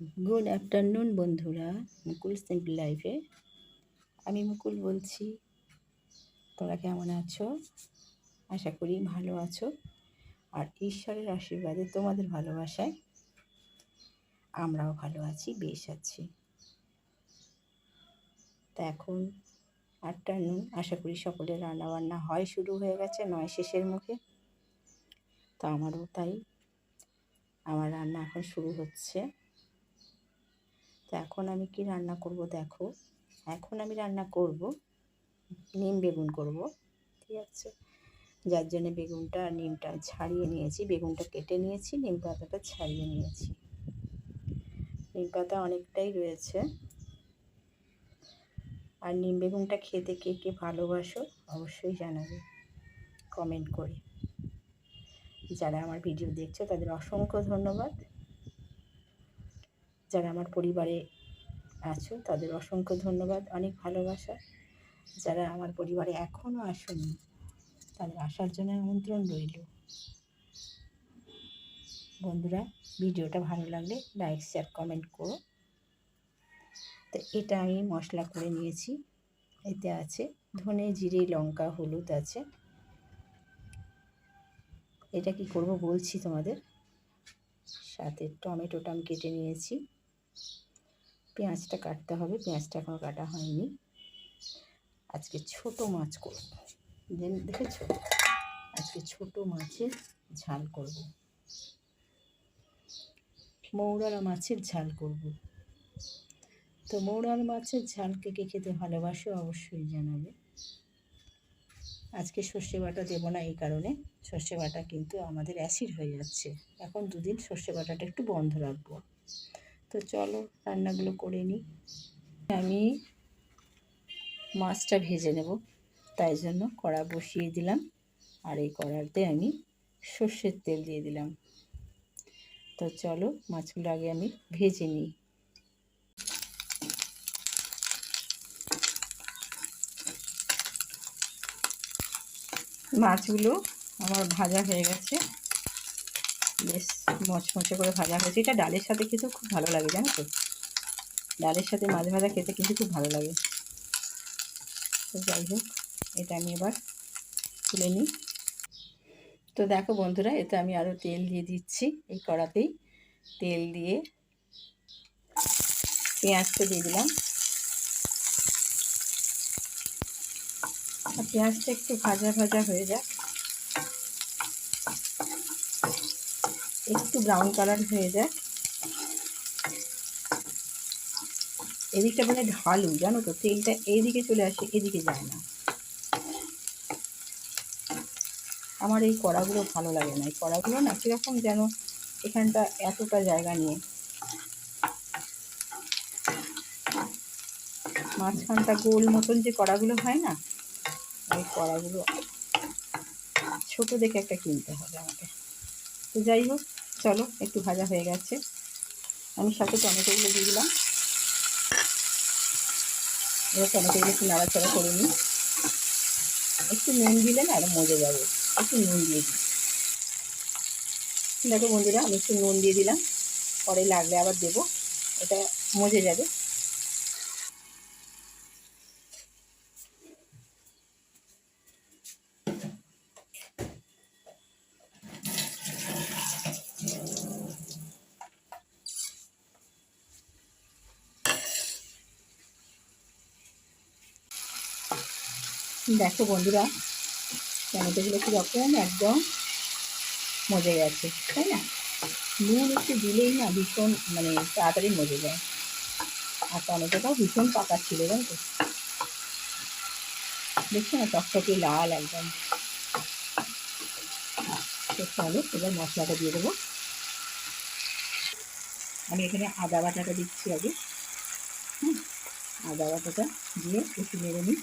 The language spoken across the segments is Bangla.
গুড আফটারনুন বন্ধুরা। মুকুল সিম্পল লাইফে আমি মুকুল বলছি। তোমরা কেমন আছো? আশা করি ভালো আছো। আর ঈশ্বরের আশীর্বাদে তোমাদের ভালোবাসায় আমরাও ভালো আছি, বেশ আছি। তা এখন আফটারনুন আশা করি সকলের রান্নাবান্না হয়, শুরু হয়ে গেছে, নয় শেষের মুখে। তো আমারও তাই। আমার রান্না এখন শুরু হচ্ছে। তো এখন আমি কি রান্না করব দেখো। এখন আমি রান্না করব নিম বেগুন করব, ঠিক আছে? যার জন্য বেগুনটা আর নিমটা ছাড়িয়ে নিয়েছি। বেগুনটা কেটে নিয়েছি, নিম পাতাটা ছাড়িয়ে নিয়েছি। নিম পাতা অনেকটাই রয়েছে। আর নিম বেগুনটা খেতে কে কে ভালোবাসো অবশ্যই জানাবে কমেন্ট করে। যারা আমার ভিডিও দেখছ তাদের অসংখ্য ধন্যবাদ। যারা আমার পরিবারে আছো, তাদের অসংখ্য ধন্যবাদ, অনেক ভালোবাসা। যারা আমার পরিবারে এখনও আসেনি, তাদের আসার জন্য আমন্ত্রণ রইল। বন্ধুরা, ভিডিওটা ভালো লাগলে লাইক শেয়ার কমেন্ট করো। তো এটা আমি মশলা করে নিয়েছি। এতে আছে ধনে, জিরে, লঙ্কা, হলুদ আছে। এটা কি করব বলছি তোমাদের? সাথে টমেটোটা আমি কেটে নিয়েছি। পেঁয়াজটা কাটতে হবে, পেঁয়াজটা এখনও কাটা হয়নি। আজকে ছোট মাছ করব। দেখেছ? আজকে ছোট মাছের ঝাল করব। মৌরালা মাছের ঝাল করব। তো মৌরাল মাছের ঝাল কে কে খেতে ভালোবাসো অবশ্যই জানাবে। আজকে সর্ষে বাটা দেবো না এই কারণে। সর্ষে বাটা কিন্তু আমাদের অ্যাসিড হয়ে যাচ্ছে। এখন দুদিন সর্ষে বাটাটা একটু বন্ধ রাখব। তো চলো রান্নাগুলো করে নিই। আমি মাছটা ভেজে নেব, তাই জন্য কড়া বসিয়ে দিলাম। আর এই কড়াতে আমি সর্ষের তেল দিয়ে দিলাম। তো চলো মাছগুলো আগে আমি ভেজে নিই। মাছগুলো আমার ভাজা হয়ে গেছে। বেশ মচমচে করে ভাজা হয়েছে। এটা ডালের সাথে খেতেও খুব ভালো লাগে, জানো তো? ডালের সাথে মাছ ভাজা খেতে কিন্তু খুব ভালো লাগে। তো যাই হোক, এটা আমি এবার তুলে নিই। তো দেখো বন্ধুরা, এতে আমি আরও তেল দিয়ে দিচ্ছি এই কড়াতেই। তেল দিয়ে পেঁয়াজটা দিয়ে দিলাম। আর পেঁয়াজটা একটু ভাজা ভাজা হয়ে যাক। একটু ব্রাউন কালার হয়ে যায়। এদিকটা মানে ঢালু, জানো তো? তেলটা এইদিকে চলে আসে, এদিকে যায় না। আমার এই কড়াগুলো ভালো লাগে না। এই কড়াগুলো না কীরকম যেন এখানটা এতটা জায়গা নিয়ে মাঝখানটা গোল মতন যে কড়াগুলো হয় না ওই কড়াগুলো ছোট দেখে একটা কিনতে হবে আমাকে। তো যাই হোক চলো, একটু ভাজা হয়ে গেছে। আমি সাথে টমেটোগুলো দিয়ে দিলাম। এবার টমেটোগুলো একটু নাড়াচাড়া করে নিই। একটু নুন দিলে না আরও মজে যাবে। একটু নুন দিয়ে দিই। দেখো বন্ধুরা, আমি একটু নুন দিয়ে দিলাম। পরে লাগলে আবার দেবো। এটা মজে যাবে। দেখো বন্ধুরা, টমেটোগুলো কীরকম একদম মজে গেছে, তাই না? নুন একটু দিলেই না ভীষণ মানে তাড়াতাড়ি মজে যায়। আর টমেটোটাও ভীষণ পাকা ছিল জানো তো দেখছ না, টকটকে লাল একদম। তো চলো, এবার মশলাটা দিয়ে দেবো। আমি এখানে আদা বাটাটা দিচ্ছি আগে। হুম, আদা বাটাটা দিয়ে একটু নেড়ে নিই।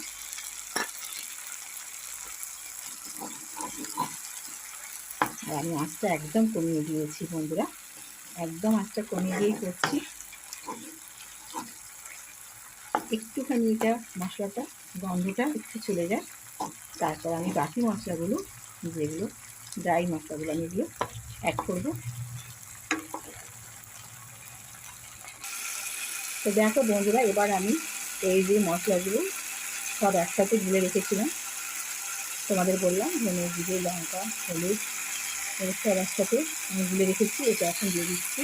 আর আমি আঁচটা একদম কমিয়ে দিয়েছি বন্ধুরা। একদম আঁচটা কমিয়ে দিয়েই করছি। একটুখানি এটা মশলাটা, গন্ধটা একটু চলে যায়। তারপর আমি বাকি মশলাগুলো, যেগুলো ড্রাই মশলাগুলো আমি এগুলো অ্যাড করব। তো দেখো বন্ধুরা, এবার আমি এই যে মশলাগুলো সব একসাথে গুলে রেখেছিলাম। তোমাদের বললাম ধনে, জিরে, লঙ্কা, হলুদ সব একসাথে আমি গুলে রেখেছি, এটা এখন দিয়ে দিচ্ছি।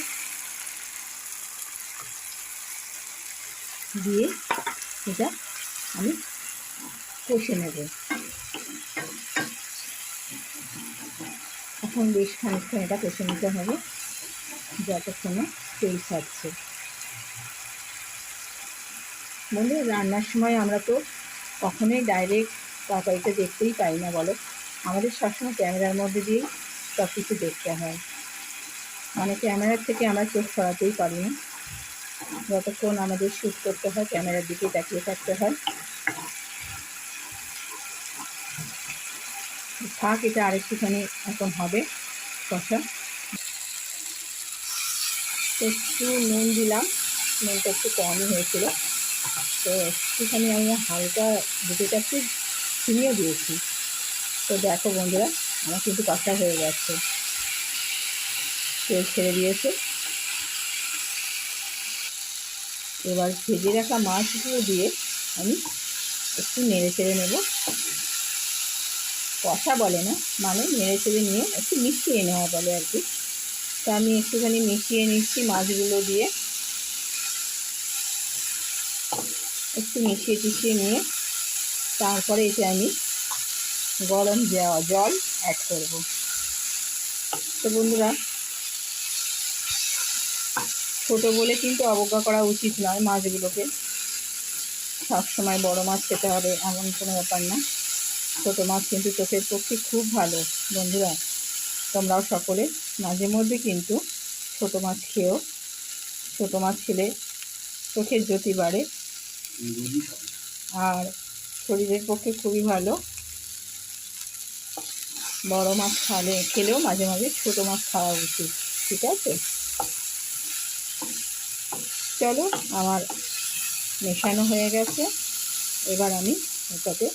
দিয়ে এটা আমি কষে নেব। এখন বেশ খানিকক্ষণ এটা কষে নিতে হবে, যতক্ষণে তেল ছাড়ছে। বন্ধু রান্নার সময় আমরা তো কখনোই ডাইরেক্ট তরকারিটা দেখতেই পাই না, বলো। আমাদের সবসময় ক্যামেরার মধ্যে দিয়েই সব কিছু দেখতে হয়। মানে ক্যামেরার থেকে আমরা চোখ সরাতেই পারি না। যতক্ষণ আমাদের শ্যুট করতে হয়, ক্যামেরার দিকে তাকিয়ে থাকতে হয়। থাক, এটা আরেকটুখানি এখন হবে কষা একটু নুন দিলাম, নুনটা একটু কমই হয়েছিল। তো একটুখানি আমি হালকা দুটোটা একটু চিনিয়ে দিয়েছি। তো দেখো বন্ধুরা আমার কিন্তু কষা হয়ে গেছে। তেল ছেড়ে দিয়েছে। এবার ভেজে রাখা মাছগুলো দিয়ে আমি একটু নেড়ে চেড়ে নেব। কষা বলে না মানে নেড়ে চেড়ে নিয়ে একটু মিশিয়ে নেওয়া বলে আর কি। তো আমি একটুখানি মিশিয়ে নিচ্ছি মাছগুলো দিয়ে। একটু মিশিয়ে টিশিয়ে নিয়ে তারপরে এতে আমি গরম দেওয়া জল অ্যাড করব। তো বন্ধুরা ছোটো বলে কিন্তু অবজ্ঞা করা উচিত নয় মাছগুলোকে। সবসময় বড় মাছ খেতে হবে এমন কোনো ব্যাপার না। ছোটো মাছ কিন্তু চোখের পক্ষে খুব ভালো বন্ধুরা। তোমরাও সকলে মাঝে মধ্যে কিন্তু ছোটো মাছ খেয়েও ছোটো মাছ খেলে চোখের জ্যোতি বাড়ে। আর শরীরের পক্ষে খুবই ভালো। বড় মাছ খালে খেলেও মাঝে মাঝে ছোটো মাছ খাওয়া উচিত, ঠিক আছে? চলো, আমার মেশানো হয়ে গেছে। এবার আমি এটাতে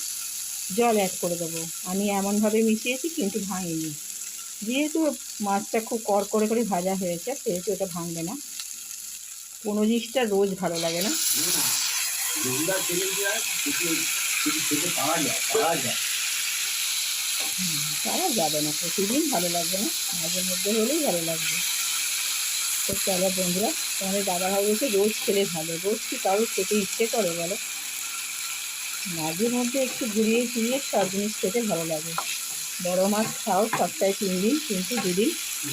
জল অ্যাড করে দেবো। আমি এমনভাবে মিশিয়েছি, কিন্তু ভাঙিনি। যেহেতু মাছটা খুব কর করে করে ভাজা হয়েছে, সেহেতু এটা ভাঙবে না। কোনো জিনিসটা রোজ ভালো লাগে না। তারা যাবে না, প্রতিদিন ভালো লাগবে না, মাঝে মধ্যে হলেই ভালো লাগবে। তো চলো বন্ধুরা, তোমাদের দাদা ভাই বলছে রোজ খেলে ভালো, রোজ কি কারোর খেতে ইচ্ছে করে বলো? মাঝে মধ্যে একটু ঘুরিয়ে ফিরিয়ে সব জিনিস খেতে ভালো লাগে। বড় মাছ খাও সপ্তাহে তিন দিন, কিন্তু দুদিন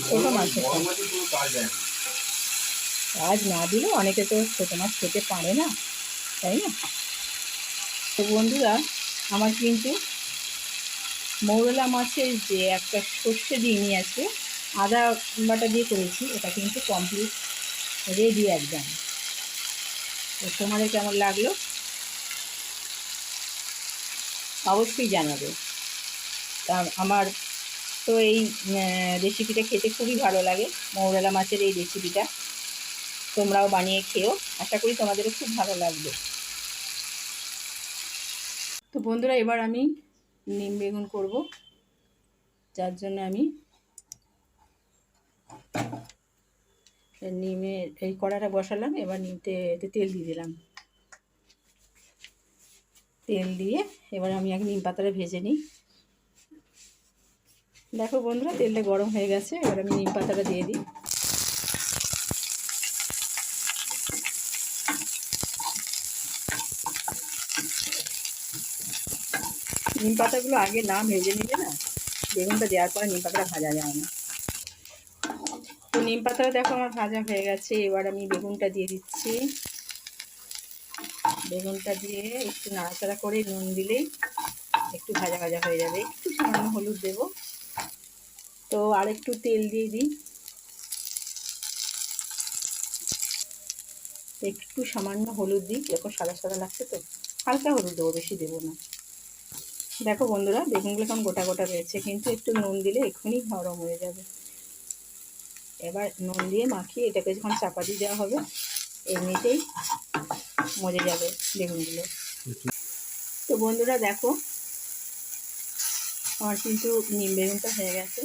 ছোটো মাছ কাজ না দিলে অনেকে তো ছোটো মাছ খেতে পারে না, তাই না? তো বন্ধুরা, আমার কিন্তু মৌরলা মাছের যে একটা সর্ষে নিয়ে আছে আদা বাটা দিয়ে করেছি, এটা কিন্তু কমপ্লিট রেডি একদম। তো তোমাদের কেমন লাগল? অবশ্যই জানাবে। আমার তো এই রেসিপিটা খেতে খুবই ভালো লাগে, মৌরলা মাছের এই রেসিপিটা তোমরাও বানিয়ে খেও, আশা করি তোমাদেরও খুব ভালো লাগবে। তো বন্ধুরা, এবার আমি নিম বেগুন করব। যার জন্য আমি নিমের এই কড়াটা বসালাম, এবার নিমতে এতে তেল দিয়ে দিলাম। তেল দিয়ে এবার আমি এক নিম পাতাটা ভেজে নিই। দেখো বন্ধুরা, তেলটা গরম হয়ে গেছে, এবার আমি নিম পাতাটা দিয়ে দিই। নিম পাতাগুলো আগে না ভেজে নিলে না, বেগুনটা দেওয়ার পরে নিম পাতাটা ভাজা যায় না। তো নিম পাতাটা দেখো আমার ভাজা হয়ে গেছে, এবার আমি বেগুনটা দিয়ে দিচ্ছি। বেগুনটা দিয়ে একটু নাড়াচাড়া করে নুন দিলেই একটু ভাজা ভাজা হয়ে যাবে। একটু সামান্য হলুদ দেব। তো আর একটু তেল দিয়ে দিই। একটু সামান্য হলুদ দিই, এরকম সাদা সাদা লাগছে তো, হালকা হলুদ দেবো, বেশি দেবো না। দেখো বন্ধুরা, বেগুনগুলো কেমন গোটা গোটা রয়েছে, কিন্তু একটু নুন দিলে এক্ষুনি গরম হয়ে যাবে। এবার নুন দিয়ে মাখিয়ে এটাকে যখন চাপা দিয়ে দেওয়া হবে, এমনিতেই মজে যাবে বেগুনগুলো। তো বন্ধুরা দেখো, আমার কিন্তু নিম বেগুনটা হয়ে গেছে।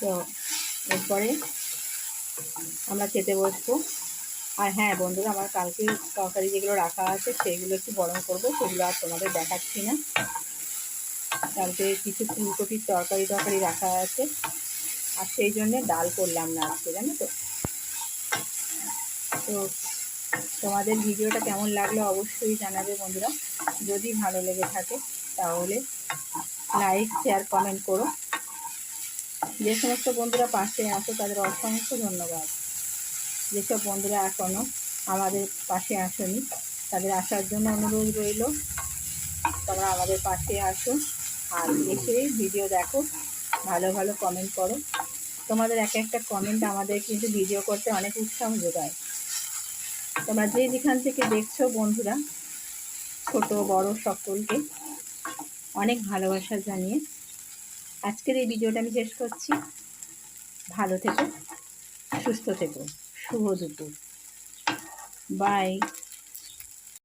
তো এরপরে আমরা খেতে বসবো। আর হ্যাঁ বন্ধুরা, আমার কালকে তরকারি যেগুলো রাখা আছে, সেগুলো একটু গরম করব, সেগুলো আর তোমাদের দেখাচ্ছি না। কালকে কিছু ফুলকপির তরকারি তরকারি রাখা আছে, আর সেই জন্যে ডাল করলাম না আজকে, জানো তো। তো তোমাদের ভিডিওটা কেমন লাগল অবশ্যই জানাবে বন্ধুরা। যদি ভালো লেগে থাকে, তাহলে লাইক, শেয়ার, কমেন্ট করো। যে সমস্ত বন্ধুরা পাশে আসো তাদের অসংখ্য ধন্যবাদ। যেসব বন্ধুরা এখনও আমাদের পাশে আসনি, তাদের আসার জন্য অনুরোধ রইল। তোমরা আমাদের পাশে আসো আর এসে ভিডিও দেখো, ভালো ভালো কমেন্ট করো। তোমাদের এক একটা কমেন্ট আমাদের কিন্তু ভিডিও করতে অনেক উৎসাহ যোগায়। তোমরা যে যেখান থেকে দেখছ বন্ধুরা, ছোট, বড় সকলকে অনেক ভালোবাসা জানিয়ে আজকের এই ভিডিওটা আমি শেষ করছি। ভালো থেকো, সুস্থ থেকো। শুভ দুপুর। বাই